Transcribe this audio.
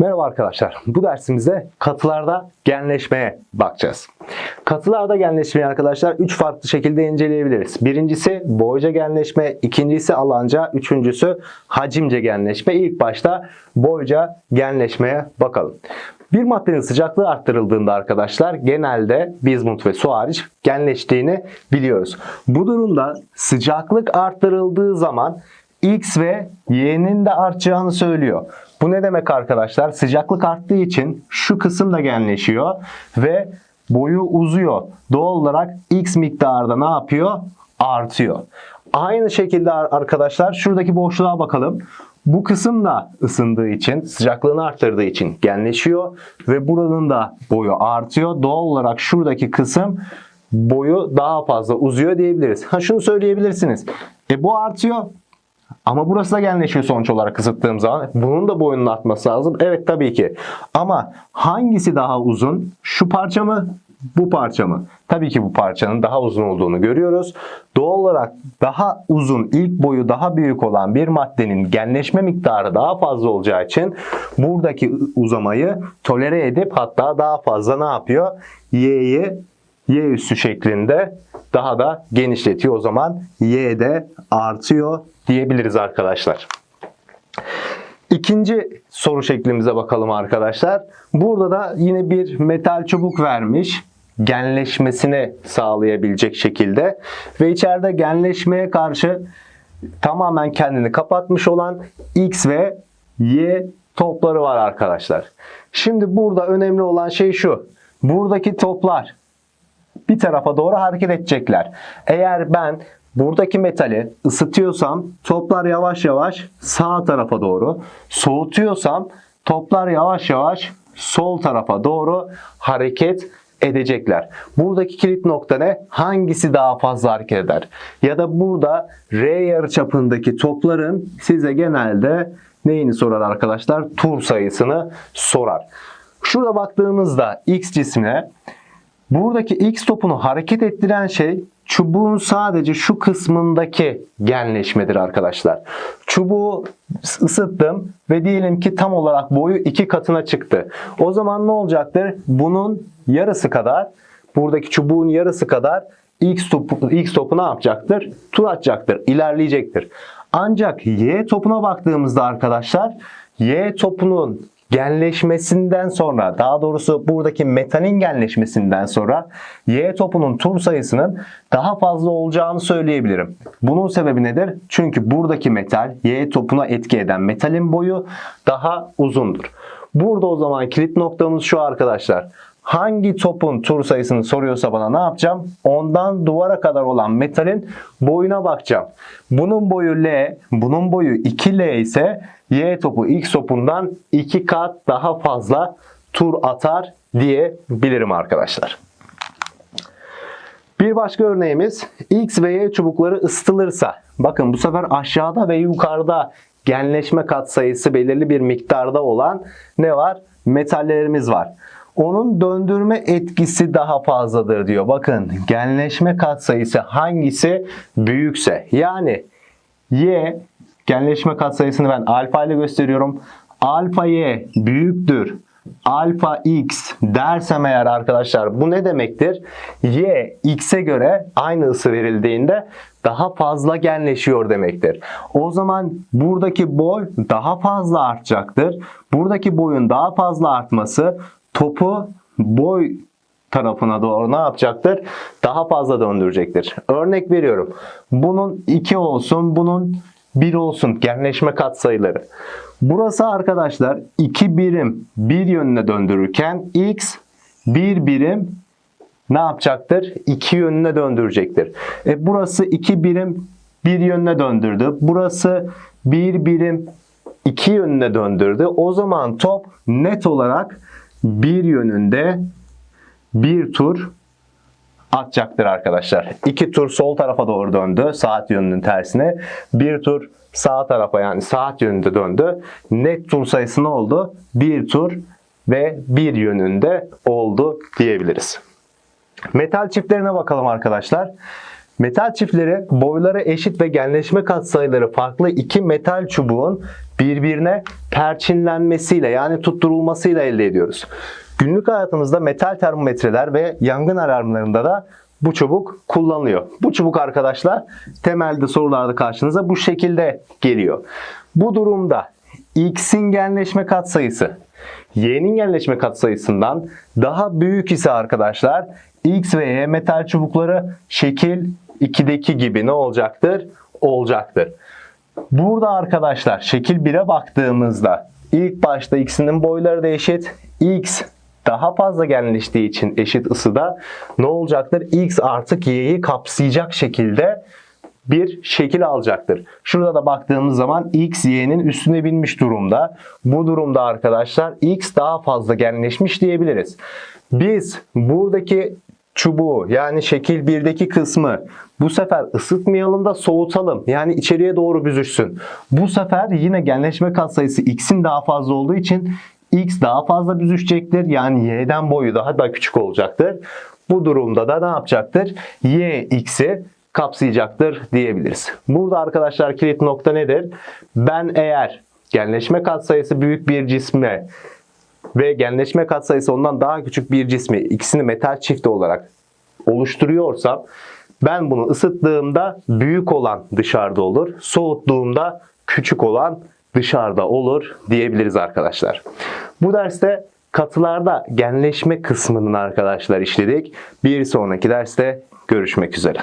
Merhaba arkadaşlar. Bu dersimizde katılarda genleşmeye bakacağız. Katılarda genleşmeyi arkadaşlar 3 farklı şekilde inceleyebiliriz. Birincisi boyca genleşme, ikincisi alanca, üçüncüsü hacimce genleşme. İlk başta boyca genleşmeye bakalım. Bir maddenin sıcaklığı arttırıldığında arkadaşlar genelde bizmut ve su hariç genleştiğini biliyoruz. Bu durumda sıcaklık arttırıldığı zaman X ve Y'nin de artacağını söylüyor. Bu ne demek arkadaşlar? Sıcaklık arttığı için şu kısım da genleşiyor ve boyu uzuyor. Doğal olarak X miktarda ne yapıyor? Artıyor. Aynı şekilde ar- arkadaşlar şuradaki boşluğa bakalım. Bu kısım da ısındığı için, sıcaklığını arttırdığı için genleşiyor ve buranın da boyu artıyor. Doğal olarak şuradaki kısım boyu daha fazla uzuyor diyebiliriz. Ha şunu söyleyebilirsiniz. E bu artıyor. Ama burası da genleşiyor sonuç olarak ısıttığım zaman. Bunun da boyunun artması lazım. Evet tabii ki. Ama hangisi daha uzun? Şu parça mı? Bu parça mı? Tabii ki bu parçanın daha uzun olduğunu görüyoruz. Doğal olarak daha uzun, ilk boyu daha büyük olan bir maddenin genleşme miktarı daha fazla olacağı için buradaki uzamayı tolere edip hatta daha fazla ne yapıyor? Y'yi Y üssü şeklinde daha da genişletiyor. O zaman Y de artıyor diyebiliriz arkadaşlar. İkinci soru şeklimize bakalım arkadaşlar. Burada da yine bir metal çubuk vermiş genleşmesini sağlayabilecek şekilde ve içeride genleşmeye karşı tamamen kendini kapatmış olan X ve Y topları var arkadaşlar. Şimdi burada önemli olan şey şu. Buradaki toplar bir tarafa doğru hareket edecekler. Eğer ben buradaki metali ısıtıyorsam toplar yavaş yavaş sağ tarafa doğru, soğutuyorsam toplar yavaş yavaş sol tarafa doğru hareket edecekler. Buradaki kilit nokta ne? Hangisi daha fazla hareket eder? Ya da burada R yarıçapındaki topların size genelde neyini sorar arkadaşlar? Tur sayısını sorar. Şurada baktığımızda X cismine Buradaki X topunu hareket ettiren şey çubuğun sadece şu kısmındaki genleşmedir arkadaşlar. Çubuğu ısıttım ve diyelim ki tam olarak boyu iki katına çıktı. O zaman ne olacaktır? Bunun yarısı kadar, buradaki çubuğun yarısı kadar X topu, X topu ne yapacaktır? Tur atacaktır, ilerleyecektir. Ancak Y topuna baktığımızda arkadaşlar, Y topunun genleşmesinden sonra daha doğrusu buradaki metalin genleşmesinden sonra Y topunun tur sayısının daha fazla olacağını söyleyebilirim. Bunun sebebi nedir? Çünkü buradaki metal Y topuna etki eden metalin boyu daha uzundur. Burada o zaman kilit noktamız şu arkadaşlar. Hangi topun tur sayısını soruyorsa bana ne yapacağım? Ondan duvara kadar olan metalin boyuna bakacağım. Bunun boyu L, bunun boyu 2L ise Y topu X topundan 2 kat daha fazla tur atar diyebilirim arkadaşlar. Bir başka örneğimiz X ve Y çubukları ısıtılırsa. Bakın bu sefer aşağıda ve yukarıda genleşme katsayısı belirli bir miktarda olan ne var? Metallerimiz var. Onun döndürme etkisi daha fazladır diyor. Bakın genleşme katsayısı hangisi büyükse yani Y genleşme katsayısını ben alfa ile gösteriyorum. Alfa Y büyüktür. Alfa X dersem eğer arkadaşlar bu ne demektir? Y X'e göre aynı ısı verildiğinde daha fazla genleşiyor demektir. O zaman buradaki boy daha fazla artacaktır. Buradaki boyun daha fazla artması topu boy tarafına doğru ne yapacaktır? Daha fazla döndürecektir. Örnek veriyorum. Bunun 2 olsun, bunun 1 olsun genleşme katsayıları. Burası arkadaşlar 2 birim bir yönüne döndürürken x 1 birim ne yapacaktır? İki yönüne döndürecektir. E burası 2 birim bir yönüne döndürdü. Burası 1 birim iki yönüne döndürdü. O zaman top net olarak bir yönünde bir tur atacaktır arkadaşlar. İki tur sol tarafa doğru döndü saat yönünün tersine. Bir tur sağ tarafa yani saat yönünde döndü. Net tur sayısı ne oldu? Bir tur ve bir yönünde oldu diyebiliriz. Metal çiftlerine bakalım arkadaşlar. Metal çiftleri boyları eşit ve genleşme katsayıları farklı iki metal çubuğun birbirine perçinlenmesiyle yani tutturulmasıyla elde ediyoruz. Günlük hayatımızda metal termometreler ve yangın alarmlarında da bu çubuk kullanılıyor. Bu çubuk arkadaşlar temelde sorularda karşınıza bu şekilde geliyor. Bu durumda X'in genleşme katsayısı Y'nin genleşme katsayısından daha büyük ise arkadaşlar X ve Y metal çubukları şekil 2'deki gibi ne olacaktır? Olacaktır. Burada arkadaşlar şekil 1'e baktığımızda ilk başta X'inin boyları da eşit. X daha fazla genleştiği için eşit ısıda ne olacaktır? X artık Y'yi kapsayacak şekilde bir şekil alacaktır. Şurada da baktığımız zaman X Y'nin üstüne binmiş durumda. Bu durumda arkadaşlar X daha fazla genleşmiş diyebiliriz. Biz buradaki çubuğu yani şekil 1'deki kısmı bu sefer ısıtmayalım da soğutalım. Yani içeriye doğru büzüşsün. Bu sefer yine genleşme katsayısı x'in daha fazla olduğu için x daha fazla büzüşecektir. Yani y'den boyu daha da küçük olacaktır. Bu durumda da ne yapacaktır? y x'i kapsayacaktır diyebiliriz. Burada arkadaşlar kilit nokta nedir? Ben eğer genleşme katsayısı büyük bir cisme ve genleşme katsayısı ondan daha küçük bir cismi ikisini metal çifti olarak oluşturuyorsam ben bunu ısıttığımda büyük olan dışarıda olur, soğuttuğumda küçük olan dışarıda olur diyebiliriz arkadaşlar. Bu derste katılarda genleşme kısmının arkadaşlar işledik. Bir sonraki derste görüşmek üzere.